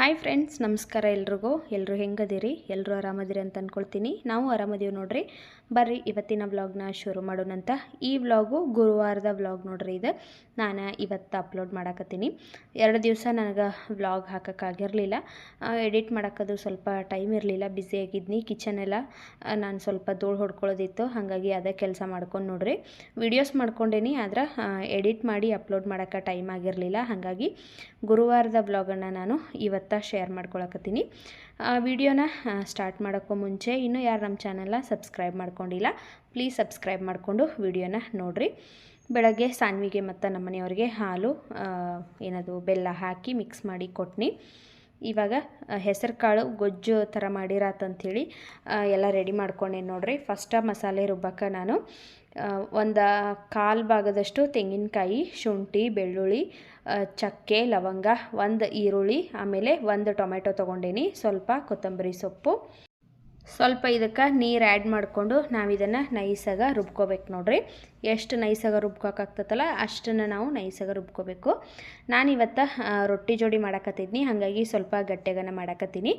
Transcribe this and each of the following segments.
Hi friends ನಮಸ್ಕಾರ ಎಲ್ರಿಗೂ. ಎಲ್ಲರೂ ಹೆಂಗದಿರಿ? ಎಲ್ಲರೂ ಆರಾಮದಿರಿ ಅಂತ ಅಂದ್ಕೊಳ್ತೀನಿ ನಾವು ಆರಾಮದೀವಿ ನೋಡ್ರಿ. ಬರ್ರಿ, ಇವತ್ತಿನ ವ್ಲಾಗ್ನ ಶುರು ಮಾಡೋಣಂತ. ಈ ವ್ಲಾಗು ಗುರುವಾರದ ವ್ಲಾಗ್ ನೋಡ್ರಿ ಇದು. ನಾನು ಇವತ್ತು ಅಪ್ಲೋಡ್ ಮಾಡಕತ್ತೀನಿ. ಎರಡು ದಿವಸ ನನಗೆ ವ್ಲಾಗ್ ಹಾಕೋಕ್ಕಾಗಿರಲಿಲ್ಲ. ಎಡಿಟ್ ಮಾಡೋಕ್ಕದು ಸ್ವಲ್ಪ ಟೈಮ್ ಇರಲಿಲ್ಲ. ಆಗಿದ್ನಿ. ಕಿಚನ್ ಎಲ್ಲ ನಾನು ಸ್ವಲ್ಪ ಧೂಳು ಹೊಡ್ಕೊಳ್ಳೋದಿತ್ತು ಹಾಗಾಗಿ ಅದೇ ಕೆಲಸ ಮಾಡ್ಕೊಂಡು ನೋಡ್ರಿ. ವಿಡಿಯೋಸ್ ಮಾಡ್ಕೊಂಡೇನಿ ಆದ್ರೆ ಎಡಿಟ್ ಮಾಡಿ ಅಪ್ಲೋಡ್ ಮಾಡೋಕ್ಕೆ ಟೈಮ್ ಆಗಿರಲಿಲ್ಲ. ಹಾಗಾಗಿ ಗುರುವಾರದ ವ್ಲಾಗನ್ನು ನಾನು ಇವತ್ತ ಶೇರ್ ಮಾಡ್ಕೊಳಕತ್ತೀನಿ. ವಿಡಿಯೋನ ಸ್ಟಾರ್ಟ್ ಮಾಡೋಕ್ಕೂ ಮುಂಚೆ ಇನ್ನೂ ಯಾರು ನಮ್ಮ ಚಾನಲ್ನ ಸಬ್ಸ್ಕ್ರೈಬ್ ಮಾಡ್ಕೊಂಡಿಲ್ಲ ಪ್ಲೀಸ್ ಸಬ್ಸ್ಕ್ರೈಬ್ ಮಾಡಿಕೊಂಡು ವಿಡಿಯೋನ ನೋಡಿರಿ. ಬೆಳಗ್ಗೆ ಸಾನ್ವಿಗೆ ಮತ್ತು ನಮ್ಮ ಮನೆಯವ್ರಿಗೆ ಹಾಲು ಏನದು ಬೆಲ್ಲ ಹಾಕಿ ಮಿಕ್ಸ್ ಮಾಡಿ ಕೊಟ್ನಿ. ಇವಾಗ ಹೆಸರು ಕಾಳು ಗೊಜ್ಜು ಥರ ಮಾಡಿರಾತಂಥೇಳಿ ಎಲ್ಲ ರೆಡಿ ಮಾಡ್ಕೊಂಡೆ ನೋಡ್ರಿ. ಫಸ್ಟ ಮಸಾಲೆ ರುಬ್ಬಕ್ಕೆ ನಾನು. ಒಂದು ಕಾಲು ಭಾಗದಷ್ಟು ತೆಂಗಿನಕಾಯಿ, ಶುಂಠಿ, ಬೆಳ್ಳುಳ್ಳಿ ಚಕ್ಕೆ, ಲವಂಗ, ಒಂದು ಈರುಳ್ಳಿ, ಆಮೇಲೆ ಒಂದು ಟೊಮೆಟೊ ತೊಗೊಂಡೇನಿ. ಸ್ವಲ್ಪ ಕೊತ್ತಂಬರಿ ಸೊಪ್ಪು. ಸ್ವಲ್ಪ ಇದಕ್ಕೆ ನೀರು ಆ್ಯಡ್ ಮಾಡಿಕೊಂಡು ನಾವು ಇದನ್ನು ನೈಸಾಗ ರುಬ್ಕೋಬೇಕು ನೋಡ್ರಿ. ಎಷ್ಟು ನೈಸಾಗ ರುಬ್ಕೋಕ್ಕಾಗ್ತದಲ್ಲ ಅಷ್ಟನ್ನು ನಾವು ನೈಸಾಗ ರುಬ್ಕೋಬೇಕು. ನಾನು ಇವತ್ತು ರೊಟ್ಟಿ ಜೋಡಿ ಮಾಡಕತ್ತಿದ್ನಿ, ಹಾಗಾಗಿ ಸ್ವಲ್ಪ ಗಟ್ಟೆಗನ್ನು ಮಾಡಕತ್ತೀನಿ.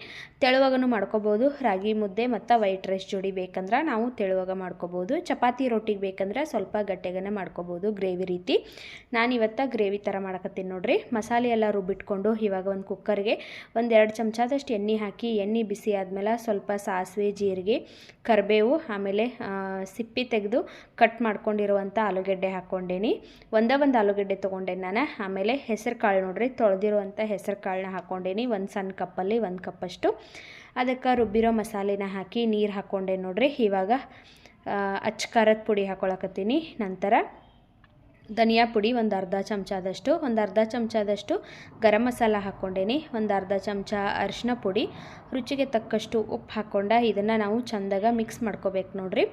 ತೆಳುವಾಗನು ಮಾಡ್ಕೋಬೋದು, ರಾಗಿ ಮುದ್ದೆ ಮತ್ತು ವೈಟ್ ರೈಸ್ ಜೋಡಿ ಬೇಕಂದ್ರೆ ನಾವು ತೆಳುವಾಗ ಮಾಡ್ಕೋಬೋದು. ಚಪಾತಿ ರೊಟ್ಟಿಗೆ ಬೇಕಂದ್ರೆ ಸ್ವಲ್ಪ ಗಟ್ಟೆಗನ್ನು ಮಾಡ್ಕೋಬೋದು, ಗ್ರೇವಿ ರೀತಿ. ನಾನು ಇವತ್ತು ಗ್ರೇವಿ ಥರ ಮಾಡಕತ್ತೀನಿ ನೋಡ್ರಿ. ಮಸಾಲೆ ಎಲ್ಲ ರುಬ್ಬಿಟ್ಕೊಂಡು ಇವಾಗ ಒಂದು ಕುಕ್ಕರ್ಗೆ ಒಂದೆರಡು ಚಮಚದಷ್ಟು ಎಣ್ಣೆ ಹಾಕಿ, ಎಣ್ಣೆ ಬಿಸಿ ಆದಮೇಲೆ ಸ್ವಲ್ಪ ಸಾಸಿವೆ ಜೀರಿಗೆ, ಕರಿಬೇವು, ಆಮೇಲೆ ಸಿಪ್ಪೆ ತೆಗೆದು ಕಟ್ ಮಾಡ್ಕೊಂಡಿರುವಂಥ ಆಲೂಗೆಡ್ಡೆ ಹಾಕ್ಕೊಂಡೇನಿ. ಒಂದೇ ಒಂದು ಆಲೂಗೆಡ್ಡೆ ತೊಗೊಂಡೇನಿ ನಾನು, ಆಮೇಲೆ ಹೆಸರು ಕಾಳು ನೋಡ್ರಿ ತೊಳೆದಿರುವಂಥ ಹೆಸರು ಕಾಳನ್ನ ಹಾಕ್ಕೊಂಡೇನಿ, ಒಂದು ಸಣ್ಣ ಕಪ್ಪಲ್ಲಿ ಒಂದು ಕಪ್ಪಷ್ಟು. ಅದಕ್ಕೆ ರುಬ್ಬಿರೋ ಮಸಾಲೆನ ಹಾಕಿ ನೀರು ಹಾಕ್ಕೊಂಡೆ ನೋಡಿರಿ, ಇವಾಗ ಅಚ್ಚ ಖಾರದ ಪುಡಿ ಹಾಕ್ಕೊಳಕತ್ತೀನಿ ನಂತರ ಧನಿಯಾ ಪುಡಿ ಒಂದು ಅರ್ಧ ಚಮಚದಷ್ಟು, ಒಂದು ಅರ್ಧ ಚಮಚದಷ್ಟು ಗರಂ ಮಸಾಲ ಹಾಕ್ಕೊಂಡೇನಿ, ಒಂದು ಅರ್ಧ ಚಮಚ ಅರಿಶಿನ ಪುಡಿ. ರುಚಿಗೆ ತಕ್ಕಷ್ಟು ಉಪ್ಪು ಹಾಕ್ಕೊಂಡ ಇದನ್ನು ನಾವು ಚಂದಾಗ ಮಿಕ್ಸ್ ಮಾಡ್ಕೋಬೇಕು ನೋಡ್ರಿ.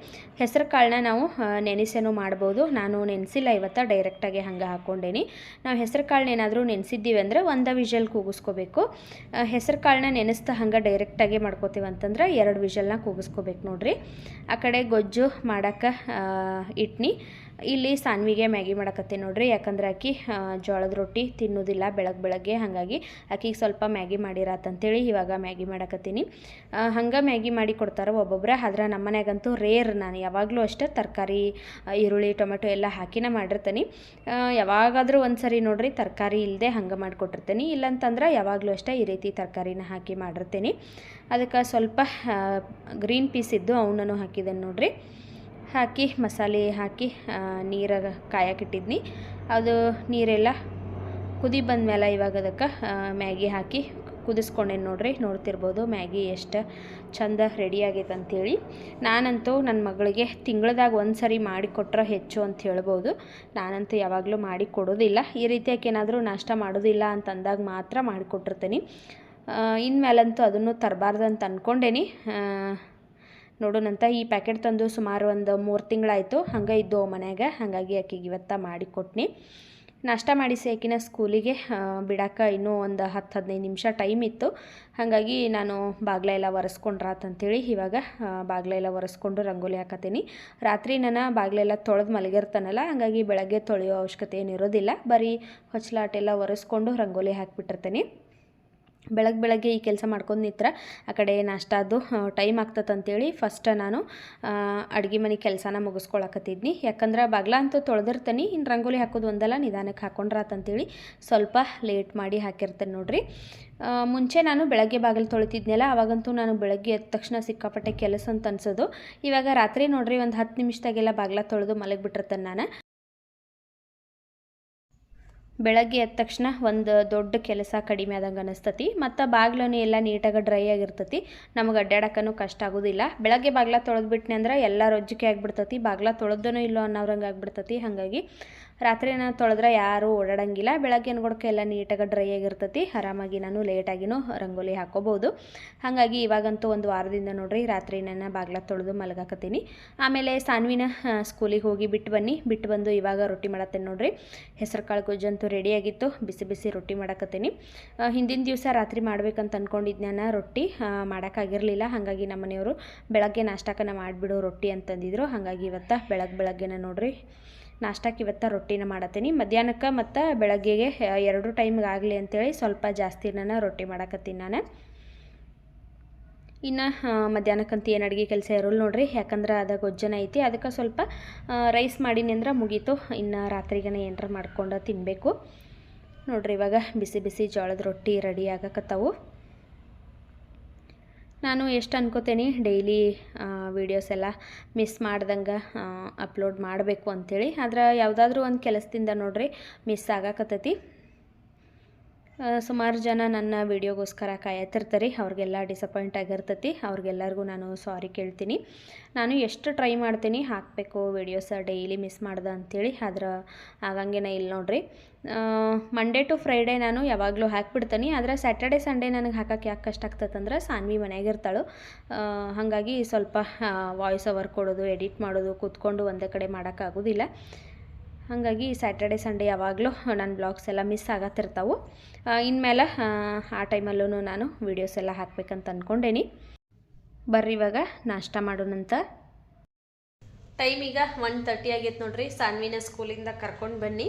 ಹೆಸರು ಕಾಳನ್ನ ನಾವು ನೆನೆಸೇನು ಮಾಡ್ಬೋದು. ನಾನು ನೆನೆಸಿಲ್ಲ ಇವತ್ತು ಡೈರೆಕ್ಟಾಗಿ ಹಂಗೆ ಹಾಕ್ಕೊಂಡೇನಿ. ನಾವು ಹೆಸರು ಕಾಳನ್ನ ಏನಾದರೂ ನೆನೆಸಿದ್ದೀವಿ ಅಂದರೆ ಒಂದು ವಿಷಲ್ ಕೂಗಿಸ್ಕೋಬೇಕು. ಹೆಸರು ಕಾಳನ್ನ ನೆನೆಸ್ತಾ ಹಂಗೆ ಡೈರೆಕ್ಟಾಗಿ ಮಾಡ್ಕೋತೀವಿ ಅಂತಂದ್ರೆ ಎರಡು ವಿಷಲ್ನ ಕೂಗಿಸ್ಕೋಬೇಕು ನೋಡ್ರಿ. ಆ ಕಡೆ ಗೊಜ್ಜು ಮಾಡೋಕ್ಕೆ ಇಟ್ನಿ. ಇಲ್ಲಿ ಸಾನ್ವಿಗೆ ಮ್ಯಾಗಿ ಮಾಡಕತ್ತೆ ನೋಡ್ರಿ, ಯಾಕಂದ್ರೆ ಆಕಿ ಜೋಳದ ರೊಟ್ಟಿ ತಿನ್ನೋದಿಲ್ಲ ಬೆಳಗ್ಗೆ ಬೆಳಗ್ಗೆ, ಹಾಗಾಗಿ ಆಕಿಗೆ ಸ್ವಲ್ಪ ಮ್ಯಾಗಿ ಮಾಡಿರತ್ತಂತೇಳಿ ಇವಾಗ ಮ್ಯಾಗಿ ಮಾಡಕತ್ತೀನಿ. ಹಂಗೆ ಮ್ಯಾಗಿ ಮಾಡಿ ಕೊಡ್ತಾರೆ ಒಬ್ಬೊಬ್ಬರ ಆದ್ರೆ ನಮ್ಮ ಮನ್ಯಾಗಂತೂ ರೇರ್ ನಾನು, ಯಾವಾಗಲೂ ಅಷ್ಟೇ ತರಕಾರಿ ಈರುಳ್ಳಿ, ಟೊಮೆಟೊ ಎಲ್ಲ ಹಾಕಿನ ಮಾಡಿರ್ತೀನಿ. ಯಾವಾಗಾದರೂ ಒಂದು ಸರಿ ನೋಡ್ರಿ ತರಕಾರಿ ಇಲ್ಲದೆ ಹಂಗೆ ಮಾಡಿಕೊಟ್ಟಿರ್ತೀನಿ, ಇಲ್ಲಂತಂದ್ರೆ ಯಾವಾಗಲೂ ಅಷ್ಟೇ ಈ ರೀತಿ ತರಕಾರಿನ ಹಾಕಿ ಮಾಡಿರ್ತೀನಿ. ಅದಕ್ಕೆ ಸ್ವಲ್ಪ ಗ್ರೀನ್ ಪೀಸ್ ಇದ್ದು ಅವನನ್ನು ಹಾಕಿದ್ದೇನೆ ನೋಡ್ರಿ. ಹಾಕಿ ಮಸಾಲೆ ಹಾಕಿ ನೀರ ಕಾಯಕ್ಕಿಟ್ಟಿದ್ನಿ ಅದು ನೀರೆಲ್ಲ ಕುದಿ ಬಂದಮೇಲೆ ಇವಾಗ ಅದಕ್ಕೆ ಮ್ಯಾಗಿ ಹಾಕಿ ಕುದಿಸ್ಕೊಂಡೇನು ನೋಡ್ರಿ, ನೋಡ್ತಿರ್ಬೋದು ಮ್ಯಾಗಿ ಎಷ್ಟು ಚಂದ ರೆಡಿ ಆಗೈತೆ ಅಂಥೇಳಿ ನಾನಂತೂ ನನ್ನ ಮಗಳಿಗೆ ತಿಂಗಳದಾಗ ಒಂದು ಸರಿ ಮಾಡಿಕೊಟ್ರೆ ಹೆಚ್ಚು ಅಂತ ಹೇಳ್ಬೋದು. ನಾನಂತೂ ಯಾವಾಗಲೂ ಮಾಡಿ ಕೊಡೋದಿಲ್ಲ. ಈ ರೀತಿಯಾಗಿ ಏನಾದರೂ ನಾಷ್ಟ ಮಾಡೋದಿಲ್ಲ ಅಂತ ಅಂದಾಗ ಮಾತ್ರ ಮಾಡಿಕೊಟ್ಟಿರ್ತೀನಿ ಇನ್ಮೇಲಂತೂ ಅದನ್ನು ತರಬಾರ್ದು ಅಂತ ಅಂದ್ಕೊಂಡೇನಿ ನೋಡೋಣಂತ ಈ ಪ್ಯಾಕೆಟ್ ತಂದು ಸುಮಾರು ಒಂದು ಮೂರು ತಿಂಗಳಾಯಿತು. ಹಂಗೆ ಇದ್ದು ಮನ್ಯಾಗ. ಹಾಗಾಗಿ ಆಕೆಗೆ ಇವತ್ತ ಮಾಡಿ ಕೊಟ್ನಿ. ನಾಷ್ಟ ಮಾಡಿಸಿ ಆಕಿನ ಸ್ಕೂಲಿಗೆ ಬಿಡಾಕ ಇನ್ನೂ ಒಂದು ಹತ್ತು, ಹದಿನೈದು ನಿಮಿಷ ಟೈಮ್ ಇತ್ತು. ಹಾಗಾಗಿ ನಾನು ಬಾಗ್ಲ ಎಲ್ಲ ಒರೆಸ್ಕೊಂಡ್ರಾತಂತೇಳಿ ಇವಾಗ ಬಾಗ್ಲೆಲ್ಲ ಒರೆಸ್ಕೊಂಡು ರಂಗೋಲಿ ಹಾಕತ್ತೀನಿ ರಾತ್ರಿ ನಾನು ಬಾಗ್ಲೆಲ್ಲ ತೊಳೆದು ಮಲಗಿರ್ತಾನಲ್ಲ, ಹಾಗಾಗಿ ಬೆಳಗ್ಗೆ ತೊಳೆಯೋ ಅವಶ್ಯಕತೆ ಏನಿರೋದಿಲ್ಲ ಬರೀ ಹೊಚ್ಚಲಾಟೆಲ್ಲ ಒರೆಸ್ಕೊಂಡು ರಂಗೋಲಿ ಹಾಕಿಬಿಟ್ಟಿರ್ತೀನಿ. ಬೆಳಗ್ಗೆ ಬೆಳಗ್ಗೆ ಈ ಕೆಲಸ ಮಾಡ್ಕೊಂಡು ನಿತ್ರ ಆ ಕಡೆ ನಾಷ್ಟಾದು ಟೈಮ್ ಆಗ್ತದಂತೇಳಿ ಫಸ್ಟ್ ನಾನು ಅಡುಗೆ ಮನೆ ಕೆಲಸನ ಮುಗಿಸ್ಕೊಳಕತ್ತಿದ್ನಿ. ಯಾಕಂದ್ರೆ ಬಾಗ್ಲ ಅಂತೂ ತೊಳೆದಿರ್ತೀನಿ ಇನ್ನು ರಂಗೋಲಿ ಹಾಕೋದು ಒಂದಲ್ಲ ನಿಧಾನಕ್ಕೆ ಹಾಕೊಂಡ್ರಾತಂತೇಳಿ ಸ್ವಲ್ಪ ಲೇಟ್ ಮಾಡಿ ಹಾಕಿರ್ತೇನೆ ನೋಡಿರಿ. ಮುಂಚೆ ನಾನು ಬೆಳಗ್ಗೆ ಬಾಗಿಲು ತೊಳಿತಿದ್ನಲ್ಲ, ಅವಾಗಂತೂ ನಾನು ಬೆಳಗ್ಗೆ ಎದ್ದ ತಕ್ಷಣ ಸಿಕ್ಕಾಪಟ್ಟೆ ಕೆಲಸ ಅಂತ ಅನ್ಸೋದು. ಇವಾಗ ರಾತ್ರಿ ನೋಡಿರಿ ಒಂದು ಹತ್ತು ನಿಮಿಷದಾಗೆಲ್ಲ ಬಾಗ್ಲ ತೊಳೆದು ಮಲಗಿಬಿಟ್ಟಿರ್ತೇನೆ ನಾನು. ಬೆಳಗ್ಗೆ ಎದ್ದ ತಕ್ಷಣ ಒಂದು ದೊಡ್ಡ ಕೆಲಸ ಕಡಿಮೆ ಆದಂಗೆ ಅನಿಸ್ತತಿ. ಮತ್ತು ಬಾಗ್ಲೂ ಎಲ್ಲ ನೀಟಾಗಿ ಡ್ರೈ ಆಗಿರ್ತತಿ. ನಮಗೆ ಅಡ್ಡಾಡಕ್ಕೂ ಕಷ್ಟ ಆಗೋದಿಲ್ಲ. ಬೆಳಗ್ಗೆ ಬಾಗ್ಲ ತೊಳೆದ್ಬಿಟ್ನೆ ಅಂದ್ರೆ ಎಲ್ಲ ರೊಜ್ಜಿಕೆ ಆಗಿಬಿಡ್ತತಿ. ಬಾಗ್ಲ ತೊಳೆದೂ ಇಲ್ಲೋ ಅನ್ನೋರಂಗೆ ಆಗಿಬಿಡ್ತತಿ. ಹಾಗಾಗಿ ರಾತ್ರಿ ನಾನು ತೊಳೆದ್ರೆ ಯಾರೂ ಓಡಾಡಂಗಿಲ್ಲ. ಬೆಳಗ್ಗೆ ಅನ್ಗೊಡ್ಕೆ ಎಲ್ಲ ನೀಟಾಗಿ ಡ್ರೈ ಆಗಿರ್ತತಿ. ಆರಾಮಾಗಿ ನಾನು ಲೇಟಾಗಿನೂ ರಂಗೋಲಿ ಹಾಕೋಬೋದು ಹಾಗಾಗಿ ಇವಾಗಂತೂ ಒಂದು ವಾರದಿಂದ ನೋಡ್ರಿ ರಾತ್ರಿ ನನ್ನ ಬಾಗ್ಲ ತೊಳೆದು ಮಲಗಾಕತ್ತೀನಿ. ಆಮೇಲೆ ಸಾನ್ವಿನ ಸ್ಕೂಲಿಗೆ ಹೋಗಿ ಬಿಟ್ಟು ಬನ್ನಿ. ಬಿಟ್ಟು ಬಂದು ಇವಾಗ ರೊಟ್ಟಿ ಮಾಡತ್ತೇನೆ ನೋಡ್ರಿ. ಹೆಸರು ಕಾಳು ಗೊಜ್ಜಂತೂ ರೆಡಿಯಾಗಿತ್ತು ಬಿಸಿ ಬಿಸಿ ರೊಟ್ಟಿ ಮಾಡಕತ್ತೀನಿ. ಹಿಂದಿನ ದಿವಸ ರಾತ್ರಿ ಮಾಡ್ಬೇಕಂತ ಅಂದ್ಕೊಂಡಿದ್ದು ನಾನು ರೊಟ್ಟಿ ಮಾಡೋಕ್ಕಾಗಿರಲಿಲ್ಲ. ಹಾಗಾಗಿ ನಮ್ಮ ಮನೆಯವರು ಬೆಳಗ್ಗೆ ನಾಷ್ಟಕನ ಮಾಡಿಬಿಡು ರೊಟ್ಟಿ ಅಂತಂದಿದ್ರು. ಹಾಗಾಗಿ ಇವತ್ತು ಬೆಳಗ್ಗೆ ಬೆಳಗ್ಗೆನ ನೋಡ್ರಿ. ನಾಷ್ಟಕ್ಕೆ ಇವತ್ತು ರೊಟ್ಟಿನ ಮಾಡತ್ತೀನಿ. ಮಧ್ಯಾಹ್ನಕ್ಕೆ ಮತ್ತು ಬೆಳಗ್ಗೆಗೆ ಎರಡು ಟೈಮ್ಗೆ ಆಗಲಿ ಅಂತೇಳಿ ಸ್ವಲ್ಪ ಜಾಸ್ತಿ ನಾನು ರೊಟ್ಟಿ ಮಾಡಕತ್ತೀನಿ ನಾನು. ಇನ್ನು ಮಧ್ಯಾಹ್ನಕ್ಕಂತ ಏನು ಅಡುಗೆ ಕೆಲಸ ಇರೋಲ್ಲ ನೋಡ್ರಿ, ಯಾಕಂದ್ರೆ ಅದು ಗೊಜ್ಜನ ಐತಿ. ಅದಕ್ಕೆ ಸ್ವಲ್ಪ ರೈಸ್ ಮಾಡೀನಿ ಅಂದ್ರೆ ಮುಗೀತು. ಇನ್ನು ರಾತ್ರಿಗೇ ಏನಾರ ಮಾಡ್ಕೊಂಡು ತಿನ್ನಬೇಕು ನೋಡ್ರಿ ಇವಾಗ ಬಿಸಿ ಬಿಸಿ ಜೋಳದ ರೊಟ್ಟಿ ರೆಡಿ ಆಗಕತ್ತವು. ನಾನು ಎಷ್ಟು ಅನ್ಕೋತೇನೆ ಡೈಲಿ ವೀಡಿಯೋಸ್ ಎಲ್ಲ ಮಿಸ್ ಮಾಡ್ದಂಗೆ ಅಪ್ಲೋಡ್ ಮಾಡಬೇಕು ಅಂಥೇಳಿ ಆದ್ರೆ ಯಾವುದಾದ್ರೂ ಒಂದು ಕೆಲಸದಿಂದ ನೋಡ್ರಿ ಮಿಸ್ ಆಗಕತ್ತೈತಿ. ಸುಮಾರು ಜನ ನನ್ನ ವೀಡಿಯೋಗೋಸ್ಕರ ಕಾಯತ್ತಿರ್ತಾರೆ. ಅವ್ರಿಗೆಲ್ಲ ಡಿಸಪಾಯಿಂಟ್ ಆಗಿರ್ತೈತಿ. ಅವ್ರಿಗೆಲ್ಲರಿಗೂ ನಾನು ಸಾರಿ ಕೇಳ್ತೀನಿ. ನಾನು ಎಷ್ಟು ಟ್ರೈ ಮಾಡ್ತೀನಿ, ಹಾಕಬೇಕು ವೀಡಿಯೋಸ ಡೈಲಿ ಮಿಸ್ ಮಾಡ್ದೆ ಅಂಥೇಳಿ ಆದ್ರೆ ಆಗಂಗೇನ ಇಲ್ಲ ನೋಡ್ರಿ. ಮಂಡೇ ಟು ಫ್ರೈಡೇ ನಾನು ಯಾವಾಗಲೂ ಹಾಕ್ಬಿಡ್ತೀನಿ. ಆದರೆ ಸ್ಯಾಟರ್ಡೆ ಸಂಡೇ ನನಗೆ ಹಾಕಕ್ಕೆ ಯಾಕೆ ಕಷ್ಟ ಆಗ್ತದಂದ್ರೆ ಸಾನ್ವಿ ಮನೆಯಾಗಿರ್ತಾಳು ಹಾಗಾಗಿ ಸ್ವಲ್ಪ ವಾಯ್ಸ್ ಓವರ್ ಕೊಡೋದು ಎಡಿಟ್ ಮಾಡೋದು, ಕೂತ್ಕೊಂಡು ಒಂದೇ ಕಡೆ ಮಾಡೋಕ್ಕಾಗೋದಿಲ್ಲ ಹಾಗಾಗಿ ಸ್ಯಾಟರ್ಡೆ ಸಂಡೇ ಯಾವಾಗಲೂ ನನ್ನ ಬ್ಲಾಗ್ಸ್ ಎಲ್ಲ ಮಿಸ್ ಆಗತ್ತಿರ್ತಾವೆ. ಇನ್ಮೇಲೆ ಆ ಟೈಮಲ್ಲೂ ನಾನು ವೀಡಿಯೋಸ್ ಎಲ್ಲ ಹಾಕಬೇಕಂತ ಅಂದ್ಕೊಂಡೇನಿ ಬರ್ರಿ ಇವಾಗ ನಾಷ್ಟ ಮಾಡೋಣಂತ ಟೈಮ್ ಈಗ ಒನ್ ತರ್ಟಿ ಆಗೈತೆ ನೋಡ್ರಿ. ಸಾನ್ವಿನ ಸ್ಕೂಲಿಂದ ಕರ್ಕೊಂಡು ಬನ್ನಿ.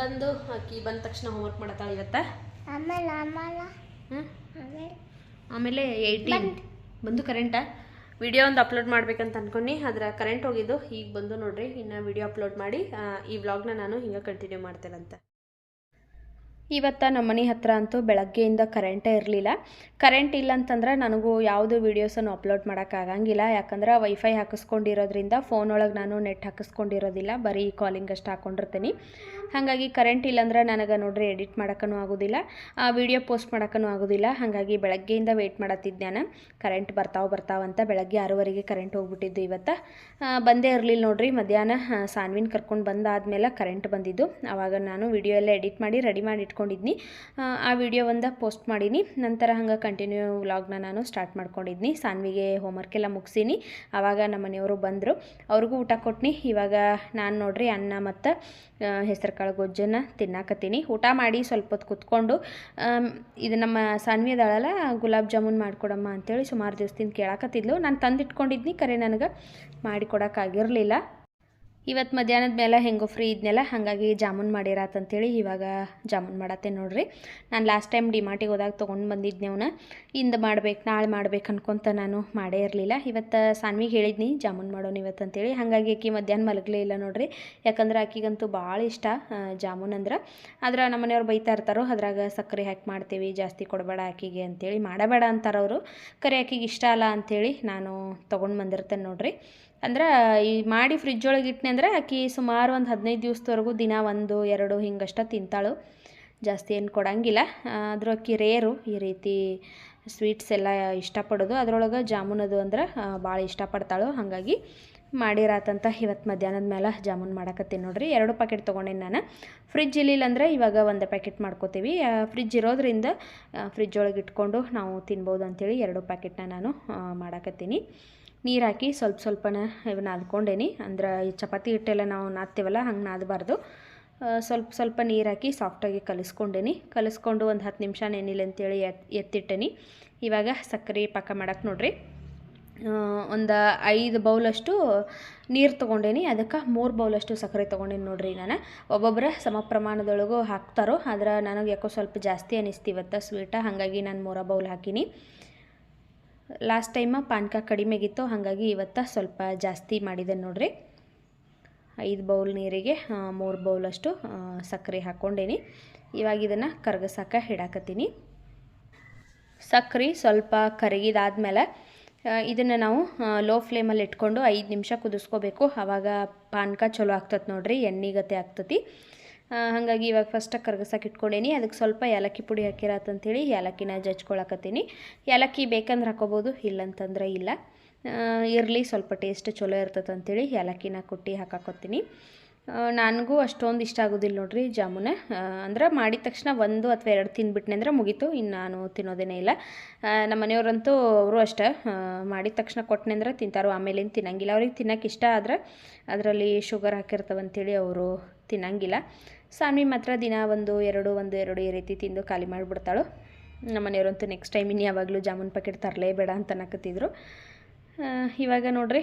ಬಂದು ಅಕ್ಕಿ ಬಂದ ತಕ್ಷಣ ಹೋಮ್ವರ್ಕ್ ಮಾಡತ್ತಾಳೆ ಇವತ್ತ. ಆಮೇಲೆ ಆಮೇಲೆ. ಏಯ್ಟೀನ್ ಬಂದು. ಕರೆಂಟಾ ವಿಡಿಯೋ ಒಂದು ಅಪ್ಲೋಡ್ ಮಾಡ್ಬೇಕಂತ ಅನ್ಕೊಂಡು, ಅದ್ರ ಕರೆಂಟ್ ಹೋಗಿದ್ದು ಈಗ ಬಂದು ನೋಡ್ರಿ, ಇನ್ನು ವಿಡಿಯೋ ಅಪ್ಲೋಡ್ ಮಾಡಿ ಈ ವ್ಲಾಗ್ನ ನಾನು ಹಿಂಗೆ ಕಂಟಿನ್ಯೂ ಮಾಡ್ತೇನಂತ. ಇವತ್ತು ನಮ್ಮ ಮನೆ ಹತ್ರ ಅಂತೂ ಬೆಳಗ್ಗೆಯಿಂದ ಕರೆಂಟೇ ಇರಲಿಲ್ಲ. ಕರೆಂಟ್ ಇಲ್ಲ ಅಂತಂದ್ರೆ ನನಗೂ ಯಾವುದು ವೀಡಿಯೋಸನ್ನು ಅಪ್ಲೋಡ್ ಮಾಡೋಕ್ಕಾಗಂಗಿಲ್ಲ ಯಾಕಂದ್ರೆ ವೈಫೈ ಹಾಕಿಸ್ಕೊಂಡಿರೋದ್ರಿಂದ ಫೋನ್ ಒಳಗೆ ನಾನು ನೆಟ್ ಹಾಕಿಸ್ಕೊಂಡಿರೋದಿಲ್ಲ. ಬರೀ ಕಾಲಿಂಗ್ ಅಷ್ಟು ಹಾಕ್ಕೊಂಡಿರ್ತೀನಿ ಹಾಗಾಗಿ ಕರೆಂಟ್ ಇಲ್ಲಾಂದ್ರೆ ನನಗೆ ನೋಡ್ರಿ ಎಡಿಟ್ ಮಾಡೋಕ್ಕೂ ಆಗೋದಿಲ್ಲ ಆ ವಿಡಿಯೋ ಪೋಸ್ಟ್ ಮಾಡೋಕ್ಕೂ ಆಗೋದಿಲ್ಲ ಹಾಗಾಗಿ ಬೆಳಗ್ಗೆಯಿಂದ ವೆಯ್ಟ್ ಮಾಡತ್ತಿದ್ದೆ ನಾನು ಕರೆಂಟ್ ಬರ್ತಾವೆ ಬರ್ತಾವಂತ ಬೆಳಗ್ಗೆ ಆರೂವರೆಗೆ ಕರೆಂಟ್ ಹೋಗ್ಬಿಟ್ಟಿದ್ದು ಇವತ್ತು. ಬಂದೇ ಇರಲಿಲ್ಲ ನೋಡ್ರಿ ಮಧ್ಯಾಹ್ನ ಸಾನ್ವಿನ ಕರ್ಕೊಂಡು ಬಂದಾದ್ಮೇಲೆ ಕರೆಂಟ್ ಬಂದಿದ್ದು. ಆವಾಗ ನಾನು ವಿಡಿಯೋ ಎಲ್ಲ ಎಡಿಟ್ ಮಾಡಿ ರೆಡಿ ಮಾಡಿ ಇಟ್ಕೊಂಡಿದ್ನಿ. ಆ, ವಿಡಿಯೋ ಒಂದು ಪೋಸ್ಟ್ ಮಾಡೀನಿ. ನಂತರ ಹಂಗೆ ಕಂಟಿನ್ಯೂ ವ್ಲಾಗ್ನ ನಾನು ಸ್ಟಾರ್ಟ್ ಮಾಡ್ಕೊಂಡಿದ್ನಿ. ಸಾನ್ವಿಗೆ ಹೋಮ್ವರ್ಕ್ ಎಲ್ಲ ಮುಗಿಸೀನಿ. ಆವಾಗ ನಮ್ಮ ಮನೆಯವರು ಬಂದರು. ಅವ್ರಿಗೂ ಊಟ ಕೊಟ್ನಿ. ಇವಾಗ ನಾನು ನೋಡ್ರಿ ಅನ್ನ ಮತ್ತು ಹೆಸರು ಕಾಳು ಗೊಜ್ಜನ್ನು ತಿನ್ನಾಕತ್ತೀನಿ. ಊಟ ಮಾಡಿ ಸ್ವಲ್ಪ ಹೊತ್ತು ಕುತ್ಕೊಂಡು ಇದು ನಮ್ಮ ಸಾನ್ವಿ ಅದಾಳಲ್ಲ, ಗುಲಾಬ್ ಜಾಮೂನ್ ಮಾಡಿಕೊಡಮ್ಮ ಅಂತೇಳಿ ಸುಮಾರು ದಿವಸದಿಂದ ಕೇಳಾಕತ್ತಿದ್ಲು. ನಾನು ತಂದಿಟ್ಕೊಂಡಿದ್ನಿ, ಕರೆ ನನಗೆ. ಮಾಡಿಕೊಡೋಕ್ಕಾಗಿರಲಿಲ್ಲ ಇವತ್ತು ಮಧ್ಯಾಹ್ನದ ಮೇಲೆ ಹೆಂಗೋ ಫ್ರೀ ಇದ್ನೆಲ್ಲ, ಹಾಗಾಗಿ ಜಾಮೂನ್ ಮಾಡಿರತ್ತಂತೇಳಿ ಇವಾಗ ಜಾಮೂನ್ ಮಾಡತ್ತೆ ನೋಡ್ರಿ. ನಾನು ಲಾಸ್ಟ್ ಟೈಮ್ ಡಿಮಾರ್ಟಿಗೆ ಹೋದಾಗ ತೊಗೊಂಡು ಬಂದಿದ್ನೇವನ್ನ ಇಂದು ಮಾಡ್ಬೇಕು, ನಾಳೆ ಮಾಡ್ಬೇಕು ಅನ್ಕೊಂತ ನಾನು ಮಾಡೇ ಇರಲಿಲ್ಲ. ಇವತ್ತು ಸಾನ್ವಿಗೆ ಹೇಳಿದ್ನಿ, ಜಾಮೂನ್ ಮಾಡೋಣ ಇವತ್ತು ಅಂತೇಳಿ. ಹಾಗಾಗಿ ಆಕಿ ಮಧ್ಯಾಹ್ನ ಮಲಗಲೇ ಇಲ್ಲ ನೋಡ್ರಿ. ಯಾಕಂದ್ರೆ ಆಕಿಗಂತೂ ಭಾಳ ಇಷ್ಟ ಜಾಮೂನ್ ಅಂದ್ರೆ. ಆದ್ರೆ ನಮ್ಮ ಮನೆಯವ್ರು ಬೈತಾ ಇರ್ತಾರೋ, ಅದ್ರಾಗ ಸಕ್ಕರೆ ಹಾಕಿ ಮಾಡ್ತೀವಿ, ಜಾಸ್ತಿ ಕೊಡಬೇಡ ಆಕಿಗೆ ಅಂತೇಳಿ, ಮಾಡಬೇಡ ಅಂತಾರೆ ಅವರು. ಕರೆ ಆಕಿಗೆ ಇಷ್ಟ ಅಲ್ಲ ಅಂಥೇಳಿ ನಾನು ತೊಗೊಂಡು ಬಂದಿರ್ತೇನೆ ನೋಡ್ರಿ. ಅಂದ್ರೆ ಈ ಮಾಡಿ ಫ್ರಿಜ್ ಒಳಗೆ ಇಟ್ಟನೆ ಅಂದ್ರೆ ಆಕಿ ಸುಮಾರು ಒಂದು ಹದಿನೈದು ದಿವಸದವರೆಗೂ ದಿನ ಒಂದು, ಎರಡು ಹಿಂಗಷ್ಟ ತಿಂತಾಳು. ಜಾಸ್ತಿ ಏನು ಕೊಡಂಗಿಲ್ಲ. ಆದರೂ ಅಕ್ಕಿ ರೇರು, ಈ ರೀತಿ ಸ್ವೀಟ್ಸ್ ಎಲ್ಲ ಇಷ್ಟಪಡೋದು. ಅದ್ರೊಳಗೆ ಜಾಮೂನ್ ಅದು ಅಂದ್ರೆ ಭಾಳ ಇಷ್ಟಪಡ್ತಾಳು. ಹಾಗಾಗಿ ಮಾಡಿರಾತಂತ ಇವತ್ತು ಮಧ್ಯಾಹ್ನದ ಮೇಲೆ ಜಾಮೂನ್ ಮಾಡಕತ್ತೀನಿ ನೋಡ್ರಿ. ಎರಡು ಪ್ಯಾಕೆಟ್ ತೊಗೊಂಡೇನಿ ನಾನು. ಫ್ರಿಜ್ ಇಲ್ಲಿಲ್ಲ ಅಂದ್ರೆ ಇವಾಗ ಒಂದು ಪ್ಯಾಕೆಟ್ ಮಾಡ್ಕೋತೀವಿ. ಫ್ರಿಜ್ ಇರೋದ್ರಿಂದ ಫ್ರಿಜ್ ಒಳಗೆ ಇಟ್ಕೊಂಡು ನಾವು ತಿನ್ಬೋದು ಅಂಥೇಳಿ ಎರಡು ಪ್ಯಾಕೆಟ್ನ ನಾನು ಮಾಡಕತ್ತೀನಿ. ನೀರು ಹಾಕಿ ಸ್ವಲ್ಪ ಸ್ವಲ್ಪನ ನಾದ್ಕೊಂಡೇನಿ. ಅಂದ್ರೆ ಈ ಚಪಾತಿ ಹಿಟ್ಟೆಲ್ಲ ನಾವು ನಾದ್ತೀವಲ್ಲ, ಹಂಗೆ ನಾದಬಾರ್ದು. ಸ್ವಲ್ಪ ಸ್ವಲ್ಪ ನೀರು ಹಾಕಿ ಸಾಫ್ಟಾಗಿ ಕಲಿಸ್ಕೊಂಡೇನಿ. ಕಲಿಸ್ಕೊಂಡು ಒಂದು ಹತ್ತು ನಿಮಿಷ ನೆನಿಲ್ಲ ಅಂತೇಳಿ ಎತ್, ಎತ್ತಿಟ್ಟೇನಿ. ಇವಾಗ ಸಕ್ಕರೆ ಪಾಕ ಮಾಡಕ್ಕೆ ನೋಡ್ರಿ. ಒಂದು ಐದು ಬೌಲಷ್ಟು ನೀರು ತೊಗೊಂಡೇನಿ. ಅದಕ್ಕೆ ಮೂರು ಬೌಲಷ್ಟು ಸಕ್ಕರೆ ತೊಗೊಂಡೇನಿ ನೋಡ್ರಿ ನಾನು. ಒಬ್ಬೊಬ್ಬರ ಸಮ ಪ್ರಮಾಣದೊಳಗೂ ಹಾಕ್ತಾರೋ, ಆದ್ರೆ ನನಗೆ ಯಾಕೋ ಸ್ವಲ್ಪ ಜಾಸ್ತಿ ಅನಿಸ್ತು ಇವತ್ತು ಸ್ವೀಟ. ಹಾಗಾಗಿ ನಾನು ಮೂರ ಬೌಲ್ ಹಾಕೀನಿ. ಲಾಸ್ಟ್ ಟೈಮ ಪಾನಕ ಕಡಿಮೆಗಿತ್ತು ಹಾಗಾಗಿ ಇವತ್ತು ಸ್ವಲ್ಪ ಜಾಸ್ತಿ ಮಾಡಿದೆ ನೋಡ್ರಿ. ಐದು ಬೌಲ್ ನೀರಿಗೆ ಮೂರು ಬೌಲಷ್ಟು ಸಕ್ಕರೆ ಹಾಕ್ಕೊಂಡೇನಿ. ಇವಾಗ ಇದನ್ನು ಕರಗಸಾಕ ಹಿಡಾಕತ್ತೀನಿ. ಸಕ್ಕರೆ ಸ್ವಲ್ಪ ಕರಗಿದಾದ್ಮೇಲೆ ಇದನ್ನು ನಾವು ಲೋ ಫ್ಲೇಮಲ್ಲಿ ಇಟ್ಕೊಂಡು ಐದು ನಿಮಿಷ ಕುದಿಸ್ಕೋಬೇಕು. ಆವಾಗ ಪಾನಕ ಚಲೋ ಆಗ್ತದೆ ನೋಡ್ರಿ ಎಣ್ಣೆಗತೆ ಆಗ್ತತಿ. ಹಾಗಾಗಿ ಇವಾಗ ಫಸ್ಟಾಗಿ ಕರ್ಗಸಕ್ಕೆ ಇಟ್ಕೊಂಡೇನಿ. ಅದಕ್ಕೆ ಸ್ವಲ್ಪ ಏಲಕ್ಕಿ ಪುಡಿ ಹಾಕಿರತ್ತಂಥೇಳಿ ಏಲಕ್ಕಿನ ಜಜ್ಕೊಳಕತ್ತೀನಿ. ಏಲಕ್ಕಿ ಬೇಕಂದ್ರೆ ಹಾಕೋಬೋದು, ಇಲ್ಲಂತಂದ್ರೆ ಇಲ್ಲ. ಇರಲಿ, ಸ್ವಲ್ಪ ಟೇಸ್ಟ್ ಚಲೋ ಇರ್ತದೆ ಅಂತೇಳಿ ಏಲಕ್ಕಿನ ಕುಟ್ಟಿ ಹಾಕಾಕೊತೀನಿ ನನಗೂ ಅಷ್ಟೊಂದು ಇಷ್ಟ ಆಗೋದಿಲ್ಲ ನೋಡ್ರಿ ಜಾಮೂನ. ಅಂದ್ರೆ ಮಾಡಿದ ತಕ್ಷಣ ಒಂದು ಅಥವಾ ಎರಡು ತಿಂದ್ಬಿಟ್ನೆ ಅಂದ್ರೆ ಮುಗೀತು. ಇನ್ನು ನಾನು ತಿನ್ನೋದೇನೇ ಇಲ್ಲ. ನಮ್ಮ ಮನೆಯವರಂತೂ ಅವರು ಅಷ್ಟೇ ಮಾಡಿದ ತಕ್ಷಣ ಕೊಟ್ಟನೆ ಅಂದ್ರೆ ತಿಂತಾರೋ. ಆಮೇಲೇನು ತಿನ್ನಂಗಿಲ್ಲ. ಅವ್ರಿಗೆ ತಿನ್ನೋಕೆ ಇಷ್ಟ ಆದ್ರೆ ಅದರಲ್ಲಿ ಶುಗರ್ ಹಾಕಿರ್ತವಂಥೇಳಿ ಅವರು ತಿನ್ನಂಗಿಲ್ಲ. ಸಾನ್ವಿ ಮಾತ್ರ ದಿನ ಒಂದು ಎರಡು ಒಂದು, ಎರಡು ಈ ರೀತಿ ತಿಂದು ಖಾಲಿ ಮಾಡಿಬಿಡ್ತಾಳು. ನಮ್ಮ ಮನೆಯವ್ರಂತೂ ನೆಕ್ಸ್ಟ್ ಟೈಮ್ ಇನ್ನು ಯಾವಾಗಲೂ ಜಾಮೂನ್ ಪ್ಯಾಕೆಟ್ ತರಲೇಬೇಡ ಅಂತ ಅನ್ನಕತ್ತಿದ್ರು. ಇವಾಗ ನೋಡ್ರಿ,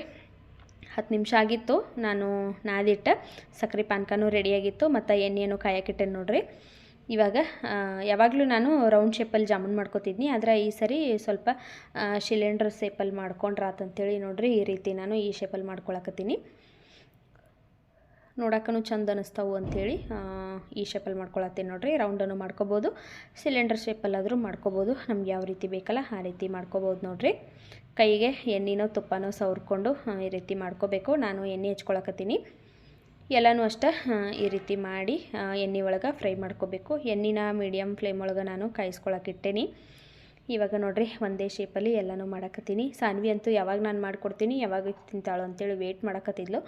ಹತ್ತು ನಿಮಿಷ ಆಗಿತ್ತು. ನಾನು ನಾದಿಟ್ಟೆ ಸಕ್ಕರೆ ಪಾನಕನೂ ರೆಡಿಯಾಗಿತ್ತು ಮತ್ತು ಎಣ್ಣೆಯನ್ನು ಕಾಯಕ್ಕಿಟ್ಟೆ ನೋಡ್ರಿ. ಇವಾಗ ಯಾವಾಗಲೂ ನಾನು ರೌಂಡ್ ಶೇಪಲ್ಲಿ ಜಾಮೂನ್ ಮಾಡ್ಕೋತಿದ್ನಿ. ಆದರೆ ಈ ಸರಿ ಸ್ವಲ್ಪ ಶಿಲಿಂಡ್ರ್ ಶೇಪಲ್ಲಿ ಮಾಡ್ಕೊಂಡ್ರಾತಂತೇಳಿ ನೋಡ್ರಿ ಈ ರೀತಿ ನಾನು ಈ ಶೇಪಲ್ಲಿ ಮಾಡ್ಕೊಳಕತ್ತೀನಿ. ನೋಡಕ್ಕೂ ಚಂದ ಅನ್ನಿಸ್ತಾವು ಅಂಥೇಳಿ ಈ ಶೇಪಲ್ಲಿ ಮಾಡ್ಕೊಳತ್ತೀನಿ ನೋಡಿರಿ ರೌಂಡನ್ನು ಮಾಡ್ಕೋಬೋದು. ಸಿಲಿಂಡರ್ ಶೇಪಲ್ಲಾದರೂ ಮಾಡ್ಕೋಬೋದು. ನಮ್ಗೆ ಯಾವ ರೀತಿ ಬೇಕಲ್ಲ ಆ ರೀತಿ ಮಾಡ್ಕೋಬೋದು ನೋಡಿರಿ. ಕೈಗೆ ಎಣ್ಣೆನೋ ತುಪ್ಪನೋ ಸವರ್ಕೊಂಡು ಈ ರೀತಿ ಮಾಡ್ಕೋಬೇಕು. ನಾನು ಎಣ್ಣೆ ಹಚ್ಕೊಳಕತ್ತೀನಿ. ಎಲ್ಲನೂ ಅಷ್ಟೇ ಈ ರೀತಿ ಮಾಡಿ ಎಣ್ಣೆ ಒಳಗೆ ಫ್ರೈ ಮಾಡ್ಕೋಬೇಕು. ಎಣ್ಣಿನ ಮೀಡಿಯಮ್ ಫ್ಲೇಮ್ ಒಳಗೆ ನಾನು ಕಾಯಿಸ್ಕೊಳಕ್ಕೆ ಇವಾಗ ನೋಡ್ರಿ ಒಂದೇ ಶೇಪಲ್ಲಿ ಎಲ್ಲನೂ ಮಾಡಕತ್ತೀನಿ. ಸಾನ್ವಿ ಅಂತೂ ಯಾವಾಗ ನಾನು ಮಾಡ್ಕೊಡ್ತೀನಿ, ಯಾವಾಗ ತಿಂತಾಳು ಅಂತೇಳಿ ವೇಟ್ ಮಾಡಕತ್ತಿದ್ಲು.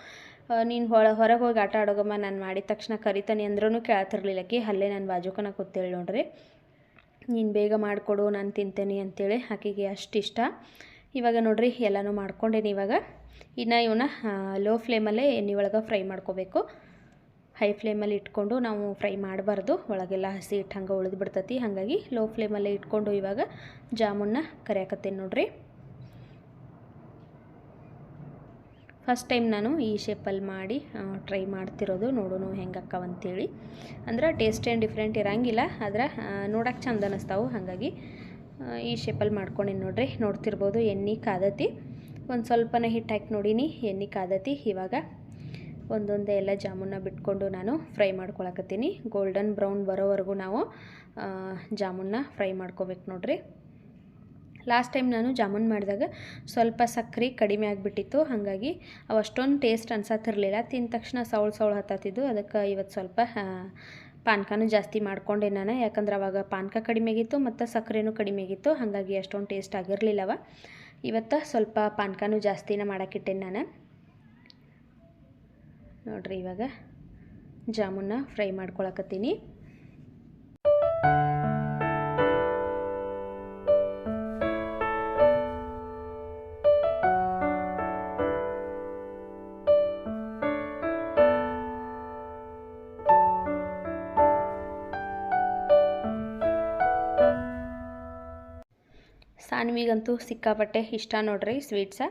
ನೀನು ಹೊರ ಹೊರಗೆ ಹೋಗಿ ಆಟ ಆಡೋಗಮ್ಮ, ನಾನು ಮಾಡಿದ ತಕ್ಷಣ ಕರಿತಾನೆ ಅಂದ್ರೂ ಕೇಳ್ತಿರ್ಲಿಲ್ಲಕಿ ಅಲ್ಲೇ ನಾನು ಬಾಜುಕನ ಕೂತೇಳಿ ನೋಡ್ರಿ. ನೀನು ಬೇಗ ಮಾಡಿಕೊಡು, ನಾನು ತಿಂತೇನೆ ಅಂತೇಳಿ ಆಕೆಗೆ ಅಷ್ಟು ಇಷ್ಟ ಇವಾಗ ನೋಡ್ರಿ ಎಲ್ಲನೂ ಮಾಡ್ಕೊಂಡೇನಿ ಇವಾಗ. ಇನ್ನು ಇವನ್ನ ಲೋ ಫ್ಲೇಮಲ್ಲೇ ಎಣ್ಣೆ ಒಳಗೆ ಫ್ರೈ ಮಾಡ್ಕೋಬೇಕು. ಹೈ ಫ್ಲೇಮಲ್ಲಿ ಇಟ್ಕೊಂಡು ನಾವು ಫ್ರೈ ಮಾಡಬಾರ್ದು. ಒಳಗೆಲ್ಲ ಹಸಿ ಇಟ್ಟು ಹಂಗೆ ಉಳಿದು ಬಿಡ್ತತಿ. ಹಾಗಾಗಿ ಲೋ ಫ್ಲೇಮಲ್ಲೇ ಇಟ್ಕೊಂಡು ಇವಾಗ ಜಾಮೂನ್ನ ಕರಿಯಾಕತ್ತೇನೆ ನೋಡ್ರಿ. ಫಸ್ಟ್ ಟೈಮ್ ನಾನು ಈ ಶೇಪಲ್ಲಿ ಮಾಡಿ ಟ್ರೈ ಮಾಡ್ತಿರೋದು. ನೋಡೋಣ ಹೆಂಗೆ ಅಕ್ಕವಂತೇಳಿ ಅಂದ್ರೆ ಟೇಸ್ಟ್ ಏನು ಡಿಫ್ರೆಂಟ್ ಇರೋಂಗಿಲ್ಲ. ಆದ್ರೆ ನೋಡಕ್ಕೆ ಚಂದ ಅನ್ನಿಸ್ತಾವೆ ಹಾಗಾಗಿ ಈ ಶೇಪಲ್ಲಿ ಮಾಡ್ಕೊಂಡಿನಿ ನೋಡ್ರಿ. ನೋಡ್ತಿರ್ಬೋದು ಎಣ್ಣೆ ಕಾದತಿ. ಒಂದು ಸ್ವಲ್ಪನೇ ಹಿಟ್ಟು ಹಾಕಿ ನೋಡೀನಿ. ಎಣ್ಣೆ ಕಾದತಿ. ಇವಾಗ ಒಂದೊಂದೇ ಎಲ್ಲ ಜಾಮೂನ ಬಿಟ್ಕೊಂಡು ನಾನು ಫ್ರೈ ಮಾಡ್ಕೊಳಕತ್ತೀನಿ. ಗೋಲ್ಡನ್ ಬ್ರೌನ್ ಬರೋವರೆಗೂ ನಾವು ಜಾಮೂನ್ನ ಫ್ರೈ ಮಾಡ್ಕೋಬೇಕು ನೋಡ್ರಿ. ಲಾಸ್ಟ್ ಟೈಮ್ ನಾನು ಜಾಮೂನ್ ಮಾಡಿದಾಗ ಸ್ವಲ್ಪ ಸಕ್ಕರೆ ಕಡಿಮೆ ಆಗಿಬಿಟ್ಟಿತ್ತು. ಹಾಗಾಗಿ ಅವು ಅಷ್ಟೊಂದು ಟೇಸ್ಟ್ ಅನ್ಸತ್ತಿರಲಿಲ್ಲ. ತಿಂದ ತಕ್ಷಣ ಸೌಳು ಸೌಳು ಹತ್ತತ್ತಿದ್ದು. ಅದಕ್ಕೆ ಇವತ್ತು ಸ್ವಲ್ಪ ಪಾನಕನೂ ಜಾಸ್ತಿ ಮಾಡ್ಕೊಂಡೆ ನಾನು. ಯಾಕಂದ್ರೆ ಅವಾಗ ಪಾನ್ಕ ಕಡಿಮೆ ಆಗಿತ್ತು ಮತ್ತು ಸಕ್ಕರೆನೂ ಕಡಿಮೆ ಆಗಿತ್ತು. ಹಾಗಾಗಿ ಅಷ್ಟೊಂದು ಟೇಸ್ಟ್ ಆಗಿರಲಿಲ್ಲವ. ಇವತ್ತು ಸ್ವಲ್ಪ ಪಾನಕನೂ ಜಾಸ್ತಿನ ಮಾಡೋಕ್ಕಿಟ್ಟೆ ನಾನು. ನೋಡ್ರಿ ಇವಾಗ ಜಾಮೂನ ಫ್ರೈ ಮಾಡ್ಕೊಳಕತ್ತೀನಿ. ಸಾನ್ವಿಗಂತೂ ಸಿಕ್ಕಾಪಟ್ಟೆ ಇಷ್ಟ ನೋಡ್ರಿ ಸ್ವೀಟ್ಸ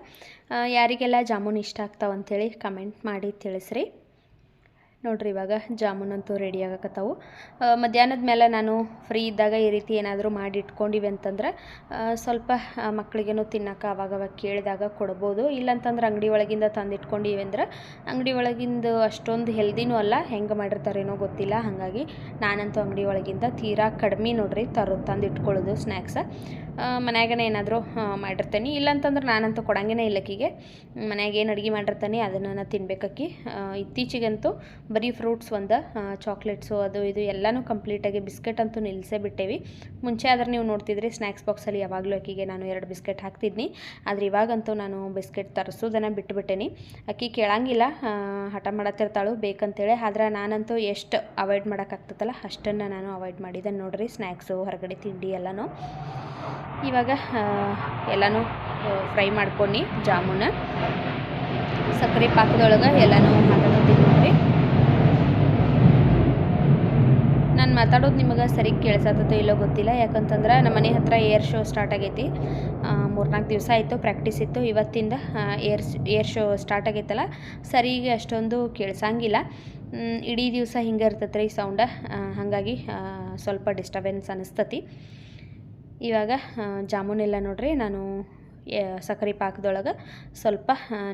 ಯಾರಿಗೆಲ್ಲ ಜಾಮೂನ್ ಇಷ್ಟ ಆಗ್ತಾವ ಅಂಥೇಳಿ ಕಮೆಂಟ್ ಮಾಡಿ ತಿಳಿಸ್ರಿ. ನೋಡ್ರಿ ಇವಾಗ ಜಾಮೂನಂತೂ ರೆಡಿ ಆಗಕತ್ತಾವು. ಮಧ್ಯಾಹ್ನದ ಮೇಲೆ ನಾನು ಫ್ರೀ ಇದ್ದಾಗ ಈ ರೀತಿ ಏನಾದರೂ ಮಾಡಿ ಇಟ್ಕೊಂಡಿವೆ ಅಂತಂದ್ರೆ ಸ್ವಲ್ಪ ಮಕ್ಕಳಿಗೇನು ತಿನ್ನೋಕೆ ಅವಾಗವಾಗ ಕೇಳಿದಾಗ ಕೊಡ್ಬೋದು. ಇಲ್ಲಂತಂದ್ರೆ ಅಂಗಡಿ ಒಳಗಿಂದ ತಂದಿಟ್ಕೊಂಡಿವೆ ಅಂದ್ರೆ, ಅಂಗಡಿ ಒಳಗಿಂದ ಅಷ್ಟೊಂದು ಹೆಲ್ದಿನೂ ಅಲ್ಲ, ಹೆಂಗೆ ಮಾಡಿರ್ತಾರೇನೋ ಗೊತ್ತಿಲ್ಲ. ಹಾಗಾಗಿ ನಾನಂತೂ ಅಂಗಡಿ ಒಳಗಿಂದ ತೀರಾ ಕಡಿಮೆ ನೋಡ್ರಿ ತರೋದು ತಂದು ಇಟ್ಕೊಳ್ಳೋದು ಸ್ನ್ಯಾಕ್ಸ ಮನ್ಯಾಗನೇ ಏನಾದರೂ ಮಾಡಿರ್ತೇನೆ. ಇಲ್ಲಂತಂದ್ರೆ ನಾನಂತೂ ಕೊಡಂಗೇನೆ ಇಲ್ಲಕ್ಕಿಗೆ ಮನ್ಯಾಗ ಏನು ಅಡುಗೆ ಮಾಡಿರ್ತಾನೆ, ಅದನ್ನು ನಾನು ತಿನ್ಬೇಕಕ್ಕಿ. ಇತ್ತೀಚೆಗಂತೂ ಬರೀ ಫ್ರೂಟ್ಸ್ ಒಂದು ಚಾಕ್ಲೇಟ್ಸು ಅದು ಇದು ಎಲ್ಲನೂ ಕಂಪ್ಲೀಟಾಗಿ ಬಿಸ್ಕೆಟ್ ಅಂತೂ ನಿಲ್ಲಿಸೇ ಬಿಟ್ಟೇವಿ. ಮುಂಚೆ ಆದರೆ ನೀವು ನೋಡ್ತಿದ್ರಿ ಸ್ನ್ಯಾಕ್ಸ್ ಬಾಕ್ಸಲ್ಲಿ ಯಾವಾಗಲೂ ಅಕ್ಕಿಗೆ ನಾನು ಎರಡು ಬಿಸ್ಕೆಟ್ ಹಾಕ್ತಿದ್ನಿ. ಆದರೆ ಇವಾಗಂತೂ ನಾನು ಬಿಸ್ಕೆಟ್ ತರಿಸೋದನ್ನು ಬಿಟ್ಟುಬಿಟ್ಟೇನಿ ಅಕ್ಕಿ ಕೇಳಂಗಿಲ್ಲ ಹಠ ಮಾಡತ್ತಿರ್ತಾಳು, ಬೇಕಂತೇಳಿ. ಆದ್ರೆ ನಾನಂತೂ ಎಷ್ಟು ಅವಾಯ್ಡ್ ಮಾಡೋಕ್ಕಾಗ್ತದಲ್ಲ ಅಷ್ಟನ್ನು ನಾನು ಅವಾಯ್ಡ್ ಮಾಡಿದ್ದೆ ನೋಡಿರಿ ಸ್ನ್ಯಾಕ್ಸು ಹೊರಗಡೆ ತಿಂಡಿ ಎಲ್ಲನೂ. ಇವಾಗ ಎಲ್ಲನೂ ಫ್ರೈ ಮಾಡ್ಕೊಂಡು ಜಾಮೂನ. ಸಕ್ಕರೆ ಪಾಕದೊಳಗೆ ಎಲ್ಲನೂ ಹಾಕಕತ್ತೀನಿ ನೋಡ್ರಿ. ನಾನು ಮಾತಾಡೋದು ನಿಮಗೆ ಸರಿ ಕೇಳಿಸತ್ತೋ ಇಲ್ಲೋ ಗೊತ್ತಿಲ್ಲ. ಯಾಕಂತಂದ್ರೆ ನಮ್ಮ ಮನೆ ಹತ್ರ ಏರ್ ಶೋ ಸ್ಟಾರ್ಟ್ ಆಗೈತಿ. ಮೂರ್ನಾಲ್ಕು ದಿವಸ ಆಯಿತು ಪ್ರಾಕ್ಟೀಸ್ ಇತ್ತು. ಇವತ್ತಿಂದ ಏರ್ ಏರ್ ಶೋ ಸ್ಟಾರ್ಟ್ ಆಗೈತಲ್ಲ ಸರಿಗೆ ಅಷ್ಟೊಂದು ಕೇಳಿಸಂಗಿಲ್ಲ. ಇಡೀ ದಿವಸ ಹಿಂಗೆ ಇರ್ತೈತೆ ರೀ ಸೌಂಡ ಹಾಗಾಗಿ ಸ್ವಲ್ಪ ಡಿಸ್ಟರ್ಬೆನ್ಸ್ ಅನಿಸ್ತತಿ. ಇವಾಗ ಜಾಮೂನೆಲ್ಲ ನೋಡ್ರಿ, ನಾನು ಸಕ್ಕರೆ ಪಾಕದೊಳಗೆ ಸ್ವಲ್ಪ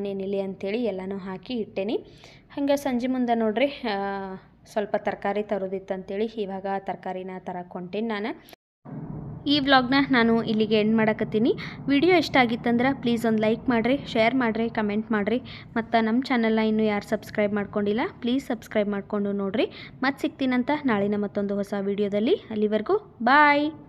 ನೆನಿಲಿ ಅಂಥೇಳಿ ಎಲ್ಲನೂ ಹಾಕಿ ಇಟ್ಟೇನಿ. ಹಂಗೆ ಸಂಜೆ ಮುಂದೆ ನೋಡ್ರಿ ಸ್ವಲ್ಪ ತರಕಾರಿ ತರೋದಿತ್ತು ಅಂತೇಳಿ ಇವಾಗ ತರಕಾರಿನ ತರಕೊಂಡೆ ನಾನು. ಈ ವ್ಲಾಗ್ನ ನಾನು ಇಲ್ಲಿಗೆ ಎಂಡ್ ಮಾಡಕತ್ತೀನಿ. ವಿಡಿಯೋ ಇಷ್ಟ ಆಗಿತ್ತಂದ್ರೆ ಪ್ಲೀಸ್ ಒಂದು ಲೈಕ್ ಮಾಡಿರಿ ಶೇರ್ ಮಾಡಿರಿ ಕಮೆಂಟ್ ಮಾಡಿರಿ. ಮತ್ತು ನಮ್ಮ ಚಾನಲ್ನ ಇನ್ನೂ ಯಾರು ಸಬ್ಸ್ಕ್ರೈಬ್ ಮಾಡ್ಕೊಂಡಿಲ್ಲ ಪ್ಲೀಸ್ ಸಬ್ಸ್ಕ್ರೈಬ್ ಮಾಡಿಕೊಂಡು ನೋಡಿರಿ. ಮತ್ತೆ ಸಿಗ್ತೀನಂತ ನಾಳಿನ ಮತ್ತೊಂದು ಹೊಸ ವಿಡಿಯೋದಲ್ಲಿ ಅಲ್ಲಿವರೆಗೂ ಬಾಯ್